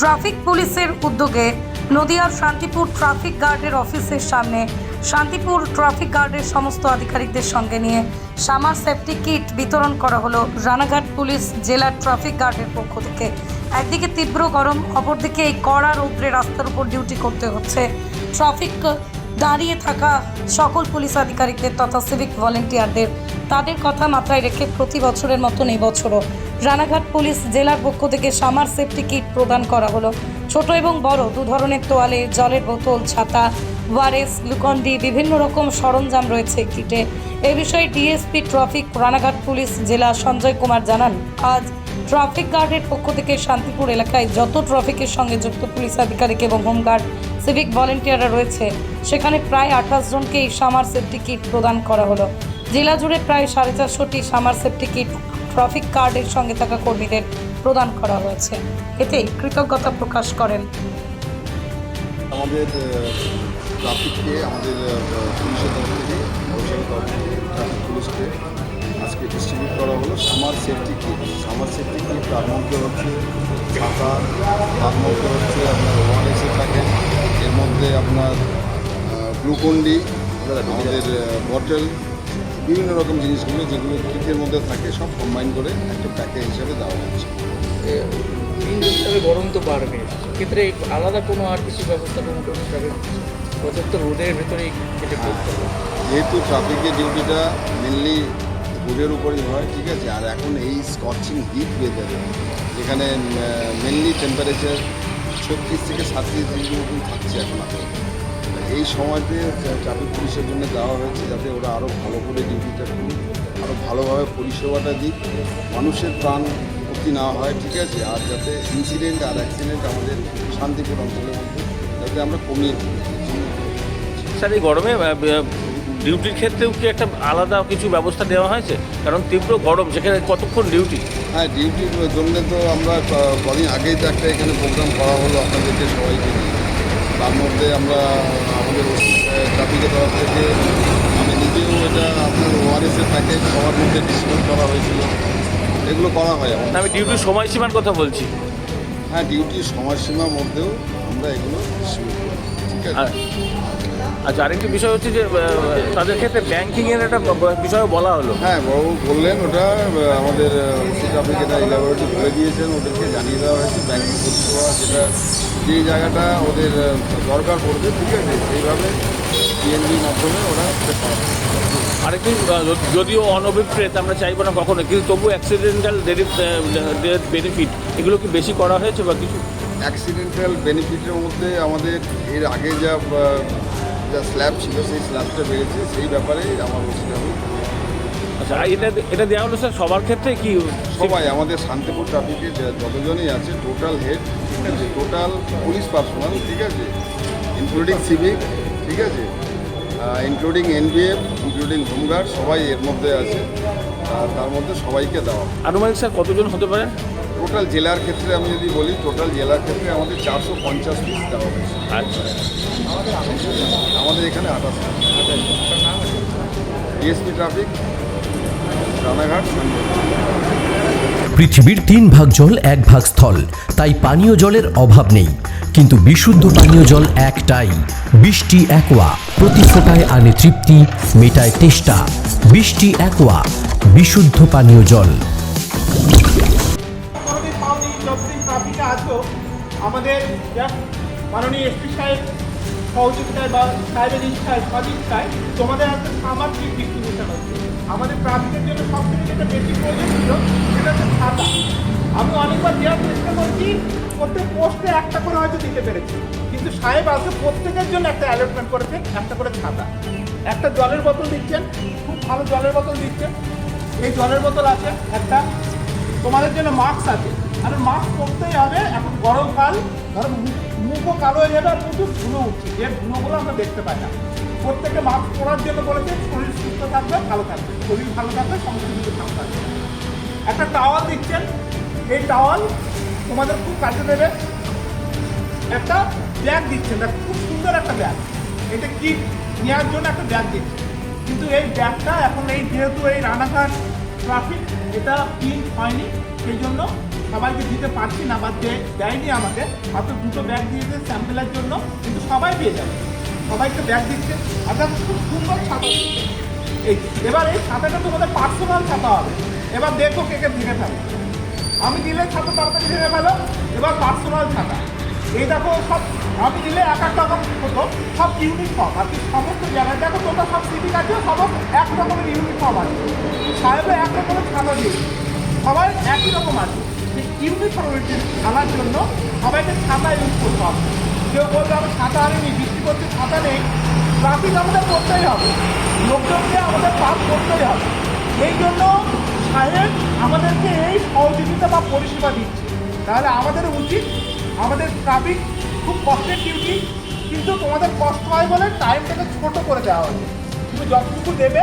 Traffic পুলিশের উদ্যোগে নদিয়ার শান্তিপুর ট্রাফিক গার্ডের অফিসের সামনে শান্তিপুর ট্রাফিক গার্ডের সমস্ত আধিকারিকদের সঙ্গে নিয়ে সামার সেফটি কিট বিতরণ করা হলো রানাঘাট পুলিশ জেলার ট্রাফিক গার্ডের পক্ষ থেকে। একদিকে তীব্র গরম, অপরদিকে এই কড়া রৌদ্রে রাস্তার উপর ডিউটি করতে হচ্ছে। ট্রাফিক দাঁড়িয়ে থাকা সকল পুলিশ আধিকারিকদের তথা সিভিক ভলেন্টিয়ারদের তাদের কথা মাথায় রেখে প্রতি বছরের মতন এই বছরও রানাঘাট পুলিশ জেলার পক্ষ থেকে সামার সেফটি কিট প্রদান করা হলো। ছোট এবং বড় দু ধরনের তোয়ালে, জলের বোতল, ছাতা, ওয়ারেস, গ্লুকন্ডি, বিভিন্ন রকম সরঞ্জাম রয়েছে কিটে। এ বিষয়ে ডিএসপি ট্রাফিক, রানাঘাট পুলিশ জেলা সঞ্জয় কুমার জানান, আজ ট্রাফিক গার্ডের পক্ষ থেকে শান্তিপুর এলাকায় যত ট্রাফিকের সঙ্গে যুক্ত পুলিশ আধিকারিক এবং হোমগার্ড, সিভিক ভলেন্টিয়াররা রয়েছে, সেখানে প্রায় আঠাশ জনকে এই সামার সেফটি কিট প্রদান করা হলো। জেলা জুড়ে প্রায় সাড়ে চারশোটি সামার সেফটি কিট ট্রাফিক কার্ডের সঙ্গে থাকা কর্মীদের প্রদান করা হয়েছে। এতে কৃতজ্ঞতা প্রকাশ করেন। আমাদের ট্রাফিককে, আমাদের পুলিশের তরফ থেকে ট্রাফিক পুলিশকে আজকে ডিস্ট্রিবিউট করা হলো। Summer safety kit summer safety kit তার মধ্যে হচ্ছে ছাতা তার মধ্যে হচ্ছে আপনার ওয়ারেসে থাকে। এর মধ্যে আপনার গ্লুকন্ডি আমাদের বটল বিভিন্ন রকম জিনিসগুলো যেগুলো কিটের মধ্যে থাকে সব কম্বাইন করে একটা প্যাকেজ হিসাবে দেওয়া হচ্ছে। গরম তো বাড়বে। সেক্ষেত্রে আলাদা কোনো আর কিছু ব্যবস্থা কোনো কোনো হিসাবে প্রযুক্ত রোদের ভেতরেই কেটে করতে যেহেতু ট্রাফিকের ডিউটিটা মেনলি রোডের উপরেই হয় ঠিক আছে? আর এখন এই স্কচিং হিট ওয়েদারে যেখানে মেনলি টেম্পারেচার ছত্রিশ থেকে সাতত্রিশ ডিগ্রি মতন থাকছে এখন এখন এই সময়তে ট্রাফিক পুলিশের জন্য দেওয়া হয়েছে যাতে ওরা আরও ভালো করে ডিউটিটা করুক আরও ভালোভাবে পরিষেবাটা দিক মানুষের প্রাণ ক্ষতি না হয় ঠিক আছে? আর যাতে ইনসিডেন্ট আর অ্যাক্সিডেন্ট আমাদের শান্তিপুর অঞ্চলের মধ্যে যাতে আমরা কমিয়ে স্যার এই গরমে ডিউটির ক্ষেত্রেও কি একটা আলাদা কিছু ব্যবস্থা দেওয়া হয়েছে? কারণ তীব্র গরম সেখানে কতক্ষণ ডিউটি? হ্যাঁ ডিউটির জন্য তো আমরা কদিন আগেই তো একটা এখানে প্রোগ্রাম করা হলো আপনাদেরকে সবাইকে নিয়ে। তার মধ্যে আমরা আমাদের ট্রাফিকের তরফ থেকে আমি নিজেও এটা আপনার ওআরএসের প্যাকেজ সবার মধ্যে ডিস্ট্রিবিউট করা হয়েছিল। এগুলো করা হয় আমার আমি ডিউটির সময়সীমার কথা বলছি। হ্যাঁ ডিউটির সময়সীমার মধ্যেও আমরা এগুলো ঠিক আছে? আচ্ছা আরেকটি বিষয় হচ্ছে যে তাদের ক্ষেত্রে ব্যাংকিংয়ের একটা বিষয় বলা হলো। হ্যাঁ বাবু বললেন ওটা আমাদের ট্রাফিক এটা ইলাবোরেটরি বলে দিয়েছেন ওদেরকে জানিয়ে দেওয়া হয়েছে ব্যাংকিং পরিষেবা যেটা যে জায়গাটা ওদের দরকার পড়বে ঠিক আছে সেইভাবে পিএনবির মাধ্যমে ওরা আরেকটি যদিও অনভিপ্রেত আমরা চাইব না কখনো কিন্তু তবু অ্যাক্সিডেন্টাল বেনিফিট এগুলো কি বেশি করা হয়েছে বা কিছু? অ্যাক্সিডেন্টাল বেনিফিটের মধ্যে আমাদের এর আগে যা যা স্ল্যাব ছিল সেই স্ল্যাবটা বেড়েছে সেই ব্যাপারে আমার বলছি আমি আচ্ছা এটা এটা দেওয়া হলো স্যার সবার ক্ষেত্রে কি? সবাই আমাদের শান্তিপুর ট্রাফিকে যতজনই আছে টোটাল হেড ঠিক আছে টোটাল পুলিশ পার্সোনাল ঠিক আছে ইনক্লুডিং সিভিক ঠিক আছে ইনক্লুডিং এনবিএফ ইনক্লুডিং হোমগার্ড সবাই এর মধ্যে আছে আর তার মধ্যে সবাইকে দেওয়া আনুমানিক স্যার কতজন হতে পারে? টোটাল জেলার ক্ষেত্রে আমি যদি বলি টোটাল জেলার ক্ষেত্রে আমাদের চারশো পঞ্চাশ পিস দেওয়া হয়েছে। আচ্ছা। আমাদের এখানে আঠাশ ডিএসপি ট্রাফিক রানাঘাট পৃথিবীর তিন ভাগ জল এক ভাগ স্থল। তাই পানীয় জলের অভাব নেই। কিন্তু বিশুদ্ধ পানীয় জল একটাই। বৃষ্টি একোয়া প্রতি ফোটায় আনে তৃপ্তি মেটায় তেষ্টা। বৃষ্টি একোয়া বিশুদ্ধ পানীয় জল। আমাদের মাননীয় এসপি সাহেব সহযোগিতায় বা সাহেবের ইচ্ছায় সদিচ্ছায় তোমাদের হাতে সামার কিট ডিস্ট্রিবিউশন হচ্ছে আমাদের ট্রাফিকের জন্য সব থেকে যেটা বেশি প্রয়োজন ছিল, সেটা হচ্ছে ছাতা আমি অনেকবার দেওয়ার চেষ্টা করছি, প্রত্যেক পোস্টে একটা করে হয়তো দিতে পেরেছি। কিন্তু সাহেব আজকে প্রত্যেকের জন্য একটা অ্যালটমেন্ট করেছেন একটা করে ছাতা একটা জলের বোতল দিচ্ছেন, খুব ভালো জলের বোতল দিচ্ছেন। এই জলের বোতল আছে, একটা। তোমাদের জন্য মাস্ক আছে। আর মাস্ক পরতেই হবে, এখন গরমকাল ধরো মুখও কালো হয়ে যাবে আর প্রচুর ধুলো উঠছে। যে ধুলোগুলো আমরা দেখতে পাই না। প্রত্যেকে মাস্ক পরার জন্য বলেছে, শরীর সুস্থ থাকবে, ভালো থাকবে। শরীর ভালো থাকবে সমস্ত কিছু ভালো থাকবে। একটা টাওয়াল দিচ্ছেন। এই টাওয়াল তোমাদের খুব কাজে দেবে। একটা ব্যাগ দিচ্ছেন। খুব সুন্দর একটা ব্যাগ এটা কি নেওয়ার জন্য একটা ব্যাগ দিচ্ছে কিন্তু এই ব্যাগটা এখন এই যেহেতু এই রানাঘাট ট্রাফিক এটা প্রিন্ট হয়নি। সেই জন্য সবাইকে দিতে পারছি না বা দেয়নি আমাকে মাত্র দুটো ব্যাগ দিয়েছে স্যাম্পেলের জন্য, কিন্তু সবাই পেয়ে যাবে। সবাইকে ব্যাগ দিচ্ছে দেখো খুব সুন্দর ছাতা এই, এবার এই ছাতাটা তোমাদের পার্সোনাল ছাতা হবে। এবার দেখো কে কে ভেঙে ফেলো। আমি দিলে ছাতা তাড়াতাড়ি ভেঙে ফেলো, এবার পার্সোনাল ছাতা এই দেখো সব, আমি দিলে এক এক রকম হতো সব ইউনিফর্ম আর কি সমস্ত জায়গায়। দেখো তোমরা সব সিটি কাছে সমস্ত এক রকমের ইউনিফর্ম আছে। সাহেবে এক রকমের ছাতা দিয়ে সবাই একই রকম আছে। সেই ইউনিফর্মিটি আনার জন্য সবাইকে ছাতা ইউজ করতে হবে। কেউ বলবে, আমি ছাতা আনিনি, বৃষ্টি করতে ছাতা নেই। ট্রাফিক আমাদের করতেই হবে। লোকজনকে আমাদের পাস করতেই হবে। এই জন্য সাহেব আমাদেরকে এই সহযোগিতা বা পরিষেবা দিচ্ছে। তাহলে আমাদের উচিত, আমাদের ট্রাফিক খুব কষ্টের ডিউটি কিন্তু তোমাদের কষ্ট হয় বলে টাইমটাকে ছোট করে দেওয়া হচ্ছে তুমি যতটুকু দেবে